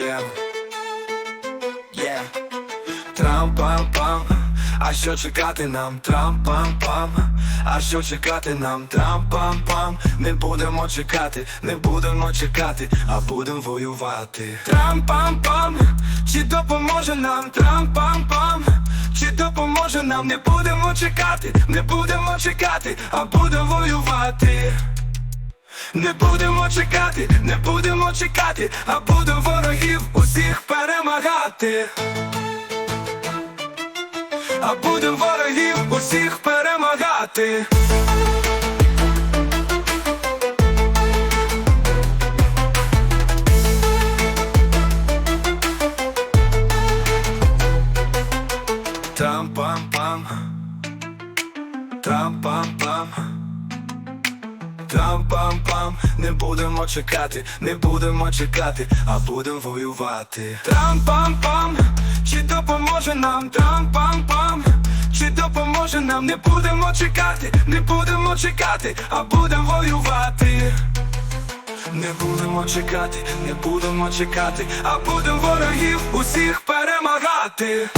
Yeah. Трам-пам-пам. А що чекати нам? Трам-пам-пам. А що чекати нам? Трам-пам-пам. Не будемо чекати, не будемо чекати, а будемо воювати. Трам-пам-пам. Чи допоможе нам? Трам-пам-пам. Чи допоможе нам? Не будемо чекати, не будемо чекати, а будемо воювати. Не будемо чекати, не будемо чекати, а будемо ворогів усіх перемагати. А будемо ворогів усіх перемагати. Трам-пам-пам. Трам-пам-пам. Трам-пам-пам, не будемо чекати, не будемо чекати, а будемо воювати. Трам-пам-пам, чи допоможе нам трам-пам-пам, чи допоможе нам, не будемо чекати, не будемо чекати, а будемо воювати. Не будемо чекати, не будемо чекати. А будемо ворогів усіх перемагати.